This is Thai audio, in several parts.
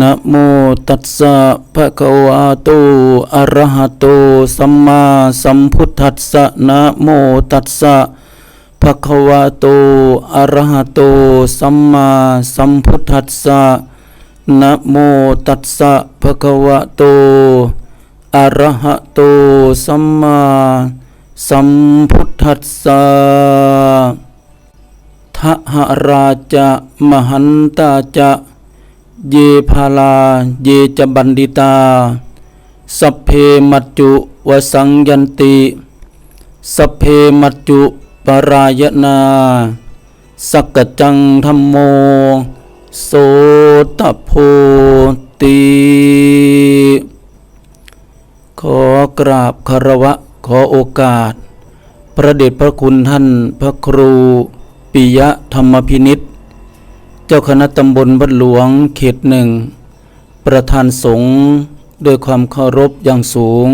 นะโมตัสสะภะคะวะโตอะระหะโตสัมมาสัมพุทธัสสะนะโมตัสสะภะคะวะโตอะระหะโตสัมมาสัมพุทธัสสะนะโมตัสสะภะคะวะโตอะระหะโตสัมมาสัมพุทธัสสะทหราชะมหันตาจะ เยภาลา เยจบันดิตา สัพเพมัจจุวสังยันติ สัพเพมัจจุปรายนา สักกจังธรรมโม โสตโพติ ขอกราบคารวะขอโอกาส พระเดชพระคุณท่านพระครูปิยะธรรมพินิษฐ เจ้าคณะตำบลวัดหลวงเขตหนึ่ง ประธานสงฆ์ด้วยความเคารพอย่างสูง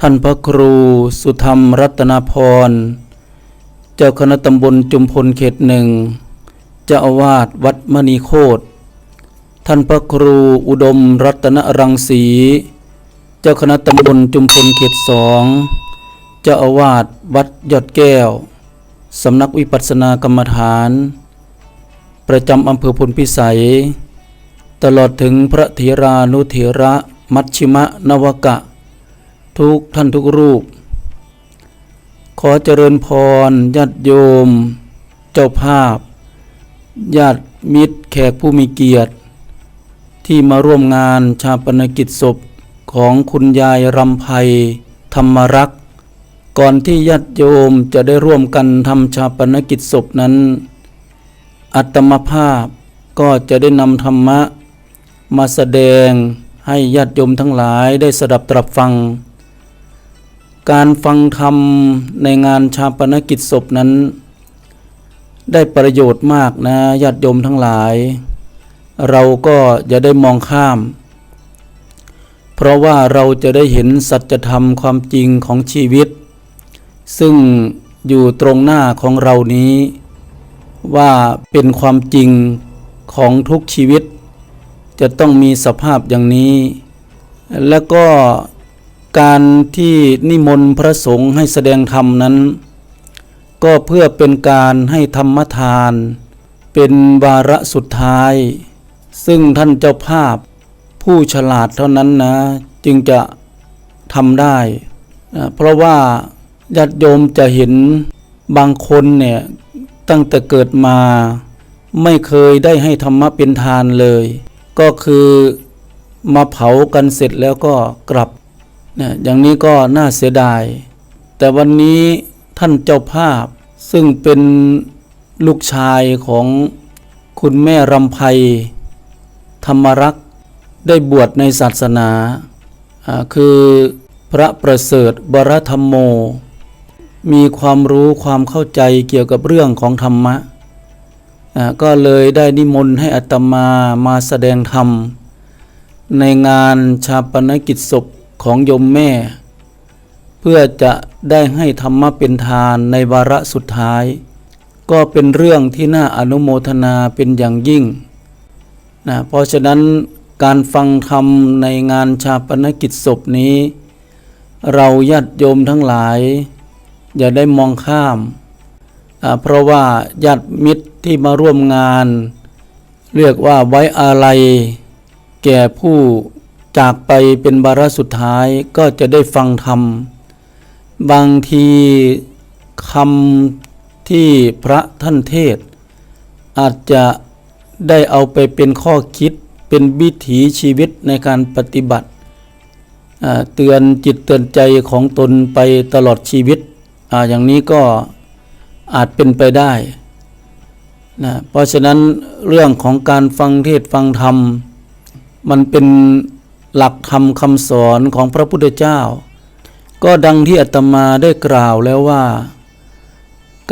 ท่านพระครูสุธรรมรัตนาพร เจ้าคณะตำบลจุมพลเขตหนึ่งเจ้าอาวาสวัดมณีโคตท่านพระครูอุดมรัตนรังสี เจ้าคณะตำบลจุมพลเขตสองเจ้าอาวาสวัดยอดแก้ว สำนักวิปัสสนากรรมฐาน ประจำอำเภอพลพิสัย ตลอดถึงพระเถรานุเถระมัชชิมะนวกะ ทุกท่านทุกรูป ขอเจริญพรญาติโยม เจ้าภาพ ญาติมิตรแขกผู้มีเกียรติ ที่มาร่วมงานชาปนกิจศพของคุณยายรำไพธรรมรักษ์ก่อนที่ญาติโยมจะได้ร่วมกันทำชาปนกิจศพนั้น อัตมภาพก็จะได้นำธรรมะ มาแสดงให้ญาติโยมทั้งหลายได้สดับตรับฟัง การฟังธรรมในงานชาปนกิจศพนั้น ได้ประโยชน์มากนะญาติโยมทั้งหลาย เราก็จะได้มองข้าม เพราะว่าเราจะได้เห็นสัจธรรมความจริงของชีวิต ซึ่งอยู่ตรงหน้าของเรานี้ ว่าเป็นความจริงของทุกชีวิต จะต้องมีสภาพอย่างนี้ และก็การที่นิมนต์พระสงฆ์ให้แสดงธรรมนั้น ก็เพื่อเป็นการให้ธรรมทาน เป็นวาระสุดท้าย ซึ่งท่านเจ้าภาพผู้ฉลาดเท่านั้นนะ จึงจะทำได้ เพราะว่าญาติโยมจะเห็นบางคนเนี่ย ตั้งแต่เกิดมา ไม่เคยได้ให้ธรรมะเป็นทานเลย ก็คือมาเผากันเสร็จแล้วก็กลับเนี่ยอย่างนี้ก็น่าเสียดาย แต่วันนี้ท่านเจ้าภาพซึ่งเป็นลูกชายของคุณแม่รำไพธรรมรักษ์ได้บวชในศาสนาอ่าคือพระประเสริฐบรธรรมโม มีความรู้ความเข้าใจเกี่ยวกับเรื่องของธรรมะอ่าก็เลยได้นิมนต์ให้อัตมามาแสดงธรรม ในงานชาปนกิจศพของยมแม่ เพื่อจะได้ให้ธรรมะเป็นทานในวาระสุดท้าย ก็เป็นเรื่องที่น่าอนุโมทนาเป็นอย่างยิ่งนะเพราะฉะนั้นการฟังธรรมในงานชาปนกิจศพนี้ เราญาติโยมทั้งหลาย อย่าได้มองข้าม เพราะว่าญาติมิตรที่มาร่วมงาน เรียกว่าไว้อาลัยแก่ผู้จากไปเป็นวาระสุดท้ายก็จะได้ฟังธรรม บางทีคำที่พระท่านเทศ อาจจะได้เอาไปเป็นข้อคิดเป็นวิถีชีวิตในการปฏิบัติ เตือนจิตเตือนใจของตนไปตลอดชีวิต อาอย่างนี้ก็อาจเป็นไปได้นะเพราะฉะนั้นเรื่องของการฟังเทศฟังธรรม มันเป็นหลักธรรมคำสอนของพระพุทธเจ้า ก็ดังที่อาตมาได้กล่าวแล้วว่า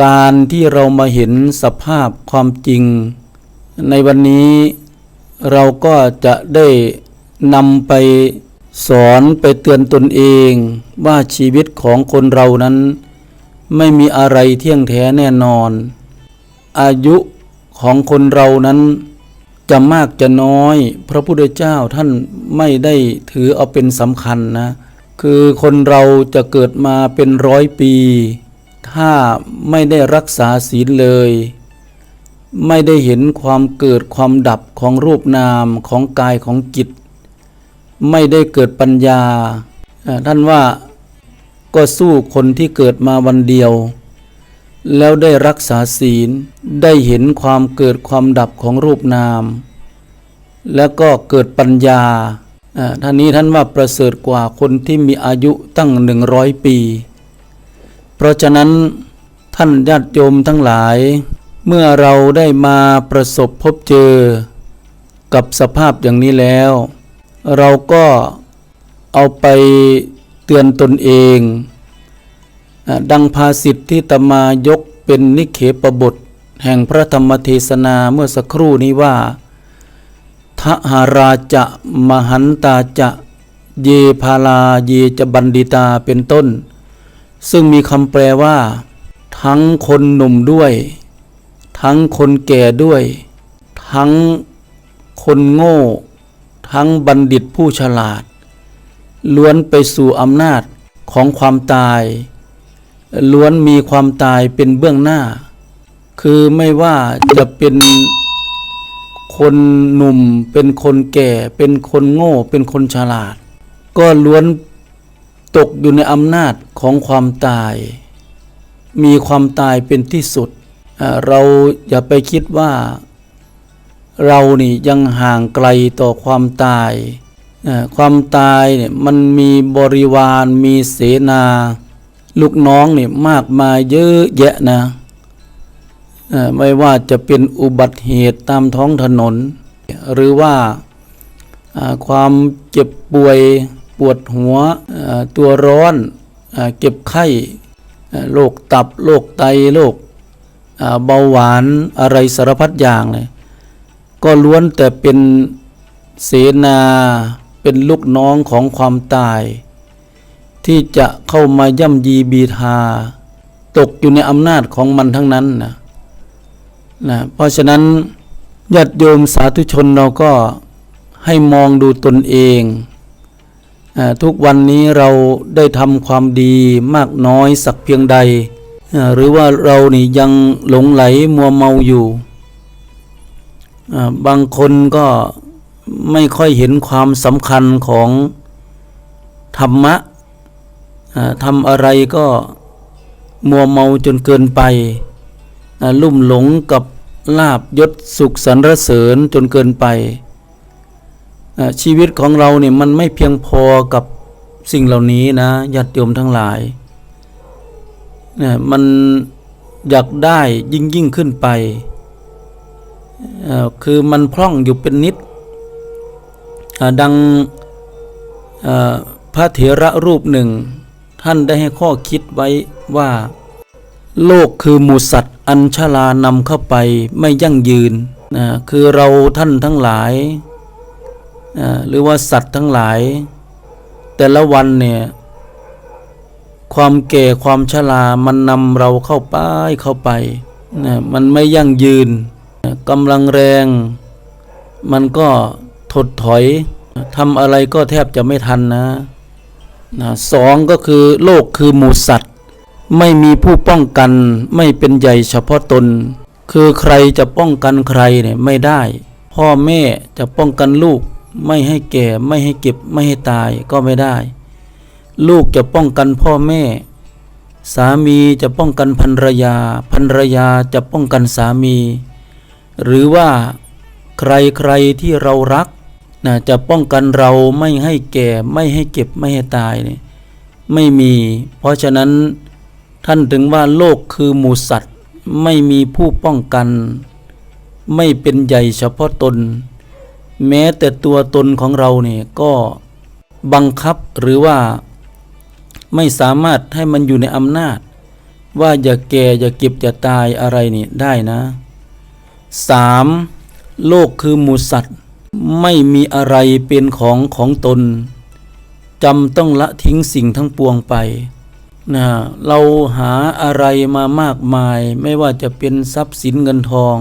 การที่เรามาเห็นสภาพความจริง ในวันนี้เราก็จะได้นำไปสอนไปเตือนตนเองว่าชีวิตของคนเรานั้น ไม่มีอะไรเที่ยงแท้แน่นอน อายุของคนเรานั้นจะมากจะน้อย พระพุทธเจ้าท่านไม่ได้ถือเอาเป็นสำคัญนะ คือคนเราจะเกิดมาเป็นร้อยปี ถ้าไม่ได้รักษาศีลเลย ไม่ได้เห็นความเกิดความดับของรูปนามของกายของจิต ไม่ได้เกิดปัญญา ท่านว่า ก็สู้คนที่เกิดมาวันเดียว แล้วได้รักษาศีลได้เห็นความเกิดความดับของรูปนาม แล้วก็เกิดปัญญาท่านนี้ท่านว่าประเสริฐกว่าคนที่มีอายุตั้งหนึ่งร้อยปี เพราะฉะนั้นท่านญาติโยมทั้งหลาย เมื่อเราได้มาประสบพบเจอ กับสภาพอย่างนี้แล้ว เราก็เอาไป ตือนตนเองอดังภาษิตที่ตมายกเป็นนิเคปบท แห่งพระธรรมเทศนาเมื่อสักครู่นี้ว่าทหาราจะมหันตาจะเยพาลาเยจะบันดิตาเป็นต้น ซึ่งมีคำแปลว่า ทั้งคนหนุ่มด้วย ทั้งคนแก่ด้วย ทั้งคนโง่ ทั้งบัณฑิตผู้ฉลาด ล้วนไปสู่อำนาจของความตาย ล้วนมีความตายเป็นเบื้องหน้า คือไม่ว่าจะเป็นคนหนุ่ม เป็นคนแก่ เป็นคนโง่ เป็นคนฉลาด ก็ล้วนตกอยู่ในอำนาจของความตาย มีความตายเป็นที่สุด เราอย่าไปคิดว่า เรานี่ยังห่างไกลต่อความตาย ความตายเนี่ยมันมีบริวารมีเสนา ลูกน้องเนี่ยมากมายเยอะแยะนะไม่ว่าจะเป็นอุบัติเหตุตามท้องถนน หรือว่าความเจ็บป่วยปวดหัวตัวร้อนเก็บไข้โรคตับโรคไตโรคเบาหวานอะไรสารพัดอย่างเลย ก็ล้วนแต่เป็นเสนา เป็นลูกน้องของความตาย ที่จะเข้ามาย่ำยีบีทา ตกอยู่ในอำนาจของมันทั้งนั้นนะนะเพราะฉะนั้นญาติโยมสาธุชนเราก็ให้มองดูตนเองอทุกวันนี้เราได้ทำความดีมากน้อยสักเพียงใด หรือว่าเรานี่ยังหลงไหลมัวเมาอยู่ บางคนก็ ไม่ค่อยเห็นความสำคัญของธรรมะทำอะไรก็มัวเมาจนเกินไปลุ่มหลงกับลาบยศสุขสรรเสริญจนเกินไป ชีวิตของเราเนี่ยมันไม่เพียงพอกับสิ่งเหล่านี้นะญาติโยมทั้งหลายเนี่ยมันอยากได้ยิ่งยิ่งขึ้นไป คือมันพร่องอยู่เป็นนิด ดังพระเถระรูปหนึ่ง ท่านได้ให้ข้อคิดไว้ว่า โลกคือหมูสัตว์อันชลานำเข้าไปไม่ยั่งยืนนะคือเราท่านทั้งหลายอ่าหรือว่าสัตว์ทั้งหลาย แต่ละวันเนี่ยความแก่ความชรามันนำเราเข้าไปเข้าไปนะมันไม่ยั่งยืนกำลังแรง มันก็ ถดถอยทำอะไรก็แทบจะไม่ทันนะนะสองก็คือโลกคือหมูสัตว์ ไม่มีผู้ป้องกันไม่เป็นใหญ่เฉพาะตน คือใครจะป้องกันใครเนี่ยไม่ได้ พ่อแม่จะป้องกันลูก ไม่ให้แก่ไม่ให้เก็บไม่ให้ตายก็ไม่ได้ ลูกจะป้องกันพ่อแม่ สามีจะป้องกันภรรยาภรรยาจะป้องกันสามี หรือว่าใครใครที่เรารัก นะจะป้องกันเราไม่ให้แก่ไม่ให้เก็บไม่ให้ตายเนี่ยไม่มี เพราะฉะนั้นท่านถึงว่าโลกคือหมูสัตว์ ไม่มีผู้ป้องกัน ไม่เป็นใหญ่เฉพาะตน แม้แต่ตัวตนของเราเนี่ยก็บังคับหรือว่าไม่สามารถให้มันอยู่ในอำนาจ ว่าอย่าแก่อย่าเก็บอย่าตายอะไรนี่ได้นะสามโลกคือหมูสัตว์ ไม่มีอะไรเป็นของของตนจำต้องละทิ้งสิ่งทั้งปวงไปนะเราหาอะไรมามากมาย ไม่ว่าจะเป็นทรัพย์สินเงินทอง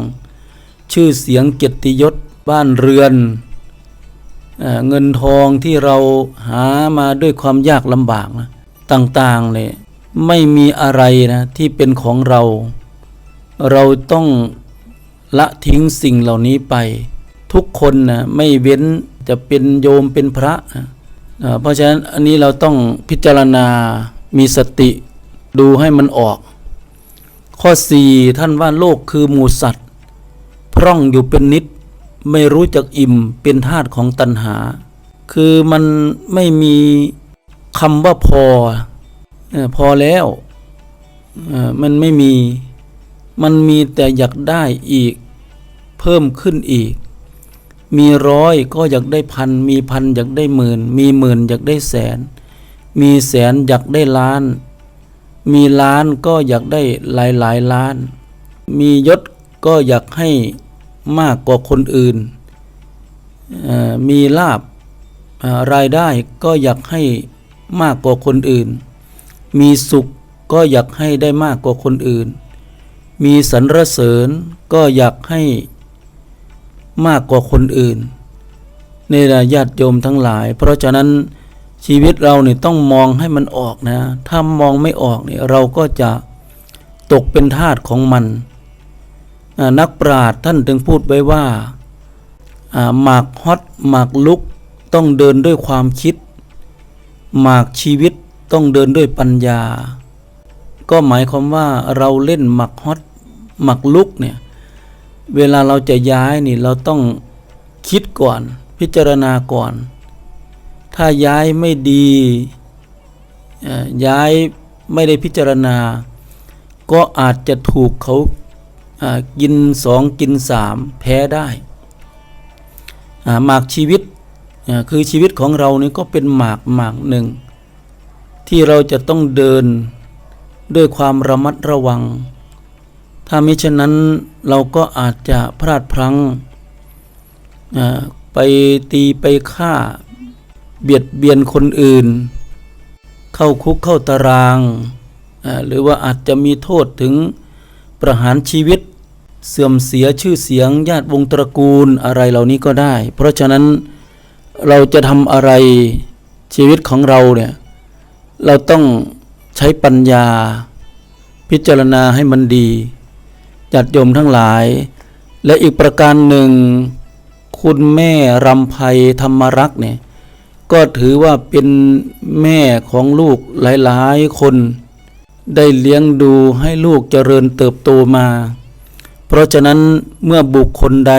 ชื่อเสียงเกียรติยศบ้านเรือน เงินทองที่เราหามาด้วยความยากลำบากนะต่างๆเลยไม่มีอะไรนะที่เป็นของเรา เราต้องละทิ้งสิ่งเหล่านี้ไป ทุกคนนะไม่เว้นจะเป็นโยมเป็นพระนะเพราะฉะนั้นอันนี้เราต้องพิจารณามีสติดูให้มันออก ข้อ 4 ท่านว่าโลกคือหมูสัตว์ พร่องอยู่เป็นนิด ไม่รู้จักอิ่มเป็นธาตุของตัณหา คือมันไม่มีคำว่าพอ พอแล้วมันไม่มีมันมีแต่อยากได้อีกเพิ่มขึ้นอีก มีร้อยก็อยากได้พัน มีพันอยากได้หมื่น มีหมื่นอยากได้แสน มีแสนอยากได้ล้าน มีล้านก็อยากได้หลายหลายล้าน มียศก็อยากให้มากกว่าคนอื่น มีลาบรายได้ก็อยากให้มากกว่าคนอื่น มีสุขก็อยากให้ได้มากกว่าคนอื่น มีสรรเสริญก็อยากให้ มากกว่าคนอื่นนี่แหละญาติโยมทั้งหลาย เพราะฉะนั้นชีวิตเราเนี่ยต้องมองให้มันออกนะ ถ้ามองไม่ออกเนี่ยเราก็จะตกเป็นทาสของมัน นักปราชญ์ท่านถึงพูดไว้ว่าอ่าหมากฮอตหมากลุกต้องเดินด้วยความคิด หมากชีวิตต้องเดินด้วยปัญญา ก็หมายความว่าเราเล่นหมักฮอตหมักลุกเนี่ย เวลาเราจะย้ายนี่เราต้องคิดก่อน พิจารณาก่อน ถ้าย้ายไม่ดีย้ายไม่ได้พิจารณา ก็อาจจะถูกเขากินสองกินสามแพ้ได้หมากชีวิตคือชีวิตของเรานี่ก็เป็นหมากหมากหนึ่ง ที่เราจะต้องเดินด้วยความระมัดระวัง ถ้ามิฉะนั้นเราก็อาจจะพลาดพลั้งไปตีไปฆ่า เบียดเบียนคนอื่น เข้าคุกเข้าตาราง หรือว่าอาจจะมีโทษถึงประหารชีวิต เสื่อมเสียชื่อเสียงญาติวงศ์ตระกูลอะไรเหล่านี้ก็ได้ เพราะฉะนั้นเราจะทำอะไรชีวิตของเราเนี่ยเราต้องใช้ปัญญา พิจารณาให้มันดี จัดโยมทั้งหลาย และอีกประการหนึ่ง คุณแม่รำไพธรรมรักษ์เนี่ยก็ถือว่าเป็นแม่ของลูกหลายๆคน ได้เลี้ยงดูให้ลูกเจริญเติบโตมา เพราะฉะนั้นเมื่อบุคคลใด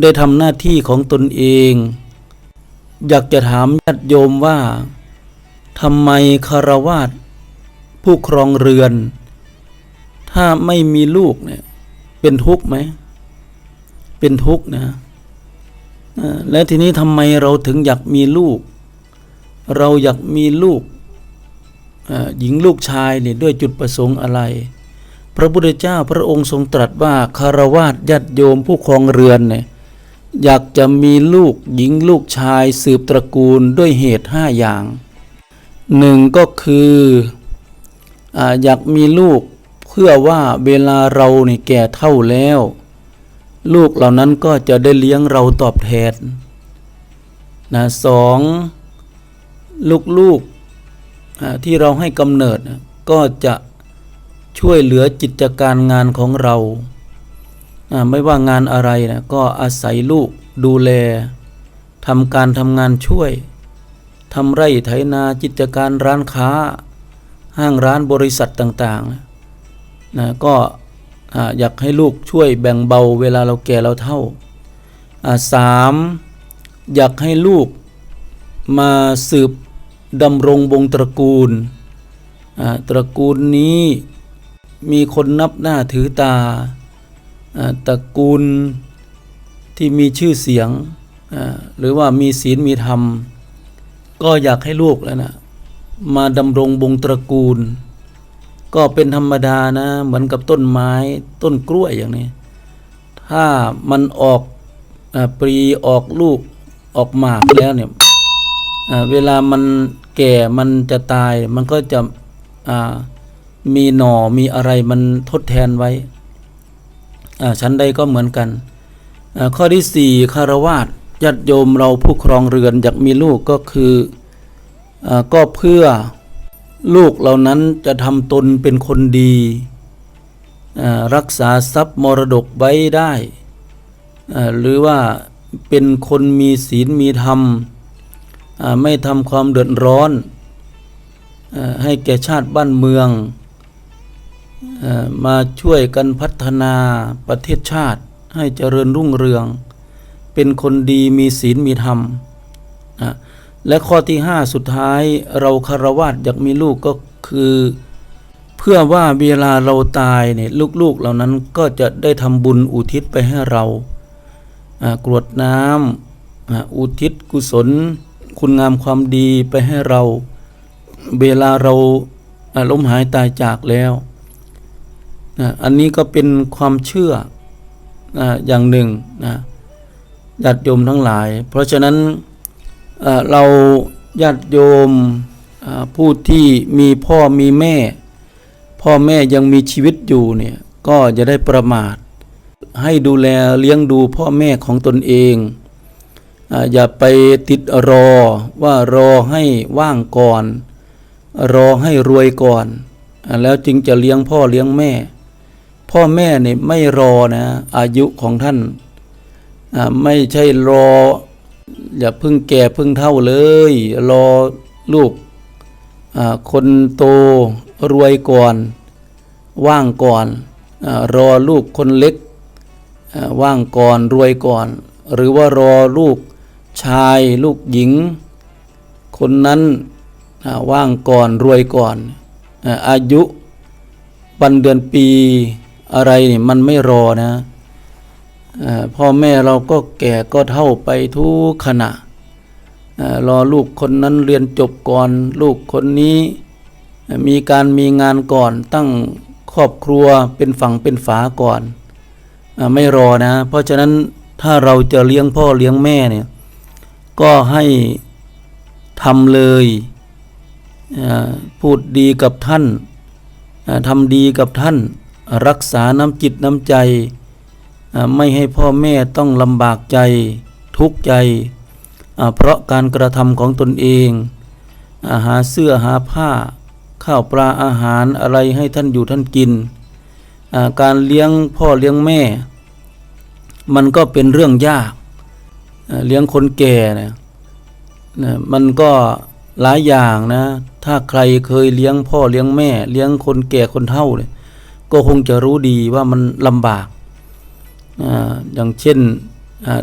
ได้ทำหน้าที่ของตนเอง อยากจะถามญาติโยมว่าทำไมคารวาสผู้ครองเรือน ถ้าไม่มีลูกเนี่ย เป็นทุกข์ไหม เป็นทุกข์นะแล้วทีนี้ทำไมเราถึงอยากมีลูก เราอยากมีลูกหญิงลูกชายเนี่ยด้วยจุดประสงค์อะไร พระพุทธเจ้าพระองค์ทรงตรัสว่าคารวาสญาติโยมผู้ครองเรือนเนี่ยอยากจะมีลูกหญิงลูกชายสืบตระกูลด้วยเหตุห้าอย่างหนึ่งก็คือออยากมีลูก เพื่อว่าเวลาเราเนี่ยแก่เท่าแล้ว ลูกเหล่านั้นก็จะได้เลี้ยงเราตอบแทนนะสองลูกๆอ่าที่เราให้กำเนิดก็จะช่วยเหลือกิจการงานของเราอ่าไม่ว่างานอะไรนะก็อาศัยลูกดูแลทำการทำงานช่วยทำไร่ไถนากิจการร้านค้า ห้างร้านบริษัทต่าง ๆ นะก็อ่าอยากให้ลูกช่วยแบ่งเบาเวลาเราแก่เราเท่าสามอยากให้ลูกมาสืบดำรงวงตระกูลตระกูลนี้มีคนนับหน้าถือตาอตระกูลที่มีชื่อเสียง หรือว่ามีศีลมีธรรม ก็อยากให้ลูกแล้วนะมาดำรงวงตระกูล ก็เป็นธรรมดานะ เหมือนกับต้นไม้ต้นกล้วยอย่างนี้ ถ้ามันออกอปรีออกลูกออกหมากแล้วเนี่ยเวลามันแก่มันจะตายมันก็จะมีหน่อมีอะไรมันทดแทนไว้ชั้นใดก็เหมือนกัน ข้อที่สี่คารวาสญาติโยมเราผู้ครองเรือนอยากมีลูกก็คืออก็เพื่อ ลูกเหล่านั้นจะทำตนเป็นคนดี รักษาทรัพย์มรดกไว้ได้ หรือว่าเป็นคนมีศีลมีธรรม ไม่ทำความเดือดร้อนอให้แก่ชาติบ้านเมืองอมาช่วยกันพัฒนาประเทศชาติให้เจริญรุ่งเรือง เป็นคนดีมีศีลมีธรรมนะ และข้อที่ห้าสุดท้ายเราคารวะอยากมีลูกก็คือ เพื่อว่าเวลาเราตายเนี่ยลูกๆเหล่านั้นก็จะได้ทำบุญอุทิศไปให้เรากรวดน้ำอ่าอุทิศกุศล คุณงามความดีไปให้เรา เวลาเราล้มหายตายจากแล้วอันนี้ก็เป็นความเชื่ออ่าอย่างหนึ่งนะญาติโยมทั้งหลาย เพราะฉะนั้น เราญาติโยมผู้ที่มีพ่อมีแม่ พ่อแม่ยังมีชีวิตอยู่เนี่ยก็จะได้ประมาท ให้ดูแลเลี้ยงดูพ่อแม่ของตนเองอย่าไปติดรอว่ารอให้ว่างก่อน รอให้รวยก่อน แล้วจึงจะเลี้ยงพ่อเลี้ยงแม่ พ่อแม่เนี่ยไม่รอนะอายุของท่านไม่ใช่รอ อย่าพิ่งแก่พิ่งเท่าเลย รอลูกอ่าคนโตรวยก่อน ว่างก่อนอารอลูกคนเล็กอ่าว่างก่อนรวยก่อน หรือว่ารอลูกชายลูกหญิง คนนั้นอ่าว่างก่อนรวยก่อนอายุวันเดือนปีอะไรนี่มันไม่รอนะ พ่อแม่เราก็แก่ก็เท่าไปทุกขณะเอ่อรอลูกคนนั้นเรียนจบก่อนลูกคนนี้ มีการมีงานก่อนตั้งครอบครัวเป็นฝั่งเป็นฝาก่อนอไม่รอนะ เพราะฉะนั้นถ้าเราจะเลี้ยงพ่อเลี้ยงแม่เนี่ยก็ให้ทำเลยพูดดีกับท่านทำดีกับท่าน รักษาน้ำจิตน้ำใจ ไม่ให้พ่อแม่ต้องลำบากใจ ทุกข์ใจ เพราะการกระทำของตนเองอาหาเสื้อหาผ้า ข้าวปลาอาหารอะไรให้ท่านอยู่ท่านกินาการเลี้ยงพ่อเลี้ยงแม่ มันก็เป็นเรื่องยากอ่าเลี้ยงคนแก่นี่ยนะมันก็หลายอย่างนะ ถ้าใครเคยเลี้ยงพ่อเลี้ยงแม่ เลี้ยงคนแก่คนเฒ่าเนี่ยก็คงจะรู้ดีว่ามันลำบาก อย่างเช่น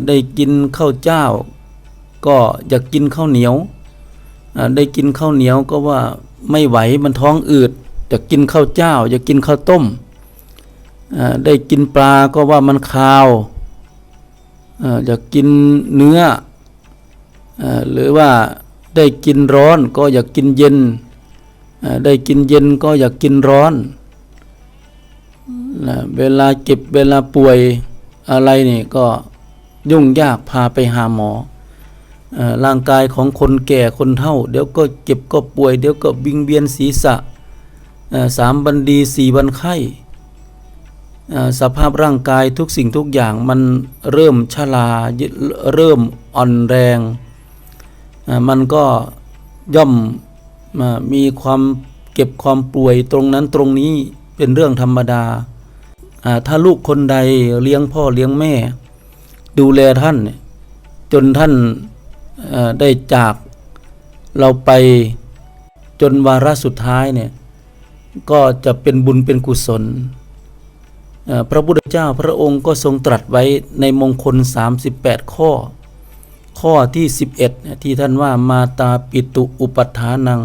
ได้กินข้าวเจ้า ก็อยากกินข้าวเหนียว ได้กินข้าวเหนียวก็ว่าไม่ไหวมันท้องอืดอยากกินข้าวเจ้าอยากกินข้าวต้ม ได้กินปลาก็ว่ามันคาวอยากกินเนื้อ หรือว่าได้กินร้อนก็อยากกินเย็น ได้กินเย็นก็อยากกินร้อน เวลาเจ็บเวลาป่วย อะไรนี่ก็ยุ่งยากพาไปหาหมออร่างกายของคนแก่คนเฒ่า เดี๋ยวก็เจ็บก็ป่วย เดี๋ยวก็วิงเวียนศีรษะสามบันดีสี่บันไข้อ่สภาพร่างกายทุกสิ่งทุกอย่างมันเริ่มชราเริ่มอ่อนแรง มันก็ย่อมมามีความเก็บความป่วยตรงนั้นตรงนี้เป็นเรื่องธรรมดา ถ้าลูกคนใดเลี้ยงพ่อเลี้ยงแม่ ดูแลท่าน จนท่านได้จากเราไปจนวาระสุดท้ายเนี่ยก็จะเป็นบุญเป็นกุศล พระพุทธเจ้าพระองค์ก็ทรงตรัสไว้ในมงคล 38 ข้อ ข้อที่ 11เนี่ยที่ท่านว่ามาตาปิตุอุปัฏฐานัง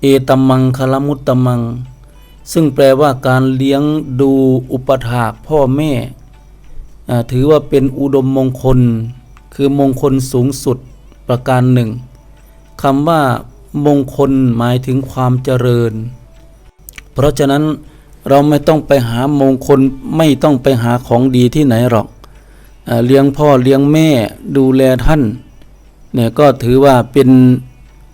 เอตัมมังคลมุตตมัง ซึ่งแปลว่าการเลี้ยงดูอุปถากพ่อแม่ ถือว่าเป็นอุดมมงคล คือมงคลสูงสุดประการหนึ่งคำว่ามงคลหมายถึงความเจริญ เพราะฉะนั้นเราไม่ต้องไปหามงคลไม่ต้องไปหาของดีที่ไหนหรอกอ่าเลี้ยงพ่อเลี้ยงแม่ดูแลท่านเนี่ยก็ถือว่าเป็น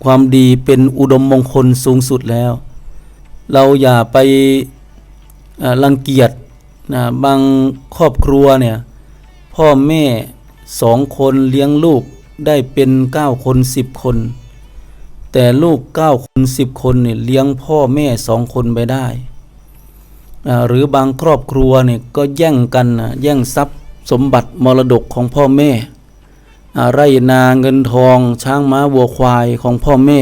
ความดีเป็นอุดมมงคลสูงสุดแล้ว เราอย่าไปรังเกียจนะบางครอบครัวเนี่ยพ่อแม่สองคนเลี้ยงลูกได้เป็นเก้าคนสิบคน แต่ลูกเก้าคนสิบคนเนี่ยเลี้ยงพ่อแม่สองคนไปได้หรือบางครอบครัวเนี่ยก็แย่งกันแย่งทรัพย์สมบัติมรดกของพ่อแม่ไร่นาเงินทองช้างม้าวัวควายของพ่อแม่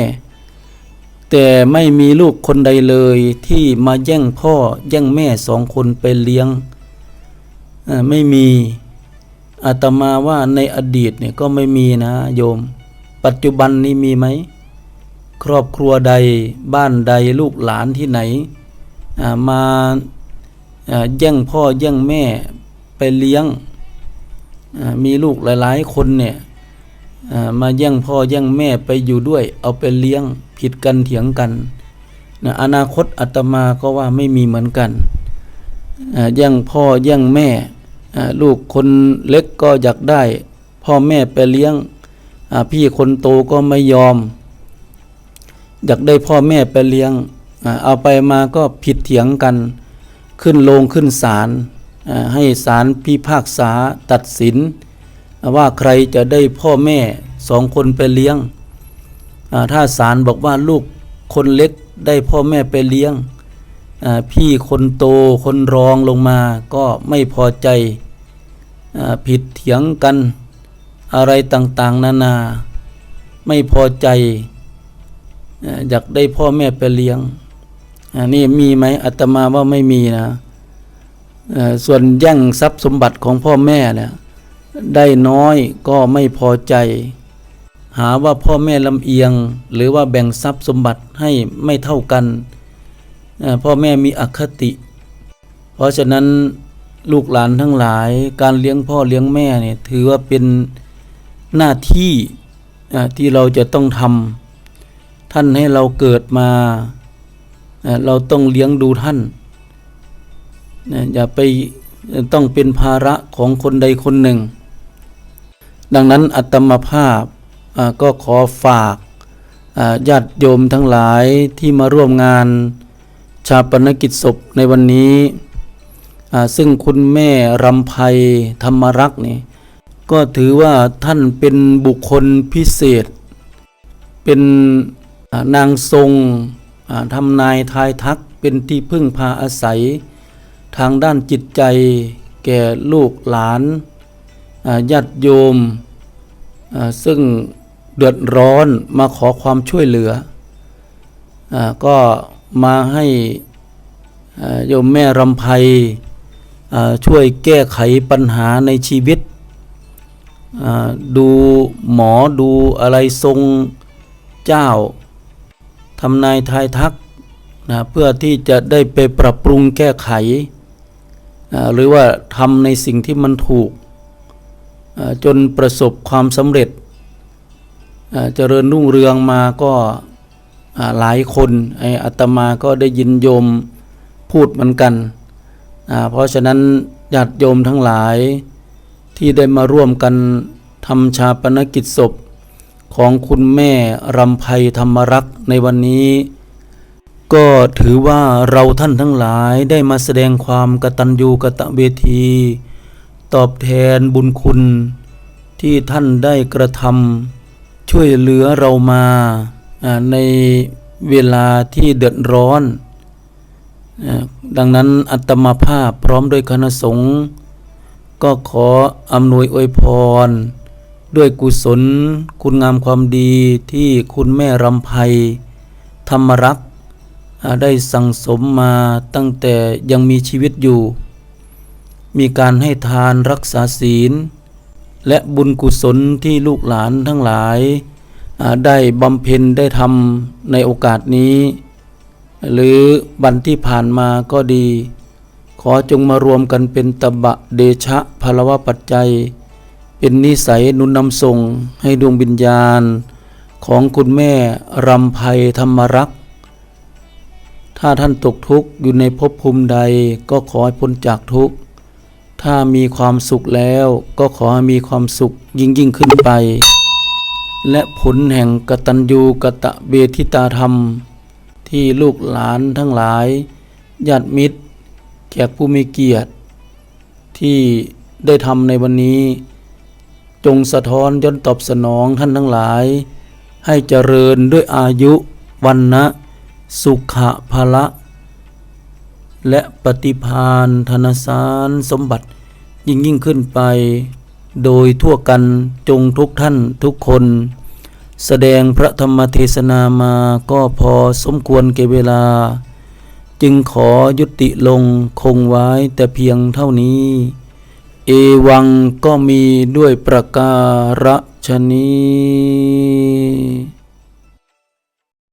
แต่ไม่มีลูกคนใดเลยที่มาแย่งพ่อแย่งแม่สองคนไปเลี้ยง ไม่มีอาตมาว่าในอดีตเนี่ยก็ไม่มีนะโยม ปัจจุบันนี้มีไหม ครอบครัวใดบ้านใดลูกหลานที่ไหน มาแย่งพ่อแย่งแม่ไปเลี้ยง มีลูกหลาย ๆ คนเนี่ย มาแย่งพ่อแย่งแม่ไปอยู่ด้วย เอาไปเลี้ยงผิดกันเถียงกันนะอนาคตอาตมาก็ว่าไม่มีเหมือนกันแย่งพ่อแย่งแม่ลูกคนเล็กก็อยากได้ พ่อแม่ไปเลี้ยงพี่คนโตก็ไม่ยอม อยากได้พ่อแม่ไปเลี้ยงอเอาไปมาก็ผิดเถียงกัน ขึ้นโรงขึ้นศาลให้ศาลพิพากษาตัดสิน ว่าใครจะได้พ่อแม่สองคนไปเลี้ยง ถ้าศาลบอกว่าลูกคนเล็กได้พ่อแม่ไปเลี้ยง พี่คนโตคนรองลงมาก็ไม่พอใจอผิดเถียงกันอะไรต่างๆ นานาไม่พอใจอยากได้พ่อแม่ไปเลี้ยงนนี้มีไหมอาตมาว่าไม่มีนะส่วนแย่งทรัพย์สมบัติของพ่อแม่เนี่ย ได้น้อยก็ไม่พอใจ หาว่าพ่อแม่ลำเอียง หรือว่าแบ่งทรัพย์สมบัติให้ไม่เท่ากัน พ่อแม่มีอคติ เพราะฉะนั้นลูกหลานทั้งหลายการเลี้ยงพ่อเลี้ยงแม่เนี่ยถือว่าเป็นหน้าที่ที่เราจะต้องทำท่านให้เราเกิดมา เราต้องเลี้ยงดูท่าน อย่าไปต้องเป็นภาระของคนใดคนหนึ่ง ดังนั้นอัตมภาพก็ขอฝากญาติโยมทั้งหลายที่มาร่วมงานชาปนกิจศพในวันนี้ ซึ่งคุณแม่รำไพธรรมรักษ์นี่ก็ถือว่าท่านเป็นบุคคลพิเศษ เป็นนางทรงทำนายทายทักเป็นที่พึ่งพาอาศัย ทางด้านจิตใจแก่ลูกหลาน ญาติโยมซึ่งเดือดร้อนมาขอความช่วยเหลืออก็มาให้โยมแม่รำไพช่วยแก้ไขปัญหาในชีวิต ดูหมอดูอะไรทรงเจ้าทำนายทายทักนะเพื่อที่จะได้ไปปรับปรุงแก้ไข หรือว่าทำในสิ่งที่มันถูก จนประสบความสำเร็จเจริญรุ่งเรืองมาก็หลายคนไออัตมาก็ได้ยินโยมพูดเหมือนกัน เพราะฉะนั้นญาติโยมทั้งหลายที่ได้มาร่วมกันทำชาปนกิจศพของคุณแม่รำไพธรรมรักษ์ในวันนี้ ก็ถือว่าเราท่านทั้งหลายได้มาแสดงความกตัญญูกตเวที ตอบแทนบุญคุณ ที่ท่านได้กระทำช่วยเหลือเรามาในเวลาที่เดือดร้อน ดังนั้นอัตมาภาพพร้อมด้วยคณะสงฆ์ก็ขออำนวยอวยพร ด้วยกุศล คุณงามความดีที่คุณแม่รำไพธรรมรักษ์ได้สั่งสมมาตั้งแต่ยังมีชีวิตอยู่ มีการให้ทานรักษาศีล และบุญกุศลที่ลูกหลานทั้งหลาย ได้บำเพ็ญได้ทำในโอกาสนี้ หรือบันที่ผ่านมาก็ดี ขอจงมารวมกันเป็นตบะเดชะพลวะปัจจัย เป็นนิสัยนุนนำส่งให้ดวงวิญญาณ ของคุณแม่รำไพธรรมรักษ์ถ้าท่านตกทุกข์อยู่ในภพภูมิใดก็ขอให้พ้นจากทุกข์ ถ้ามีความสุขแล้วก็ขอให้มีความสุขยิ่งยิ่งขึ้นไป และผลแห่งกตัญญูกะตะเบทิตาธรรม ที่ลูกหลานทั้งหลายญาติมิตร แขกผู้มีเกียรติ ที่ได้ทำในวันนี้ จงสะท้อนย้อนตอบสนองท่านทั้งหลาย ให้เจริญด้วยอายุวันนะสุขะภละ และปฏิพานธนสารสมบัติ ยิ่งยิ่งขึ้นไป โดยทั่วกันจงทุกท่านทุกคน แสดงพระธรรมเทศนามาก็พอสมควรแก่เวลา จึงขอยุติลงคงไว้แต่เพียงเท่านี้ เอวังก็มีด้วยประการฉนี้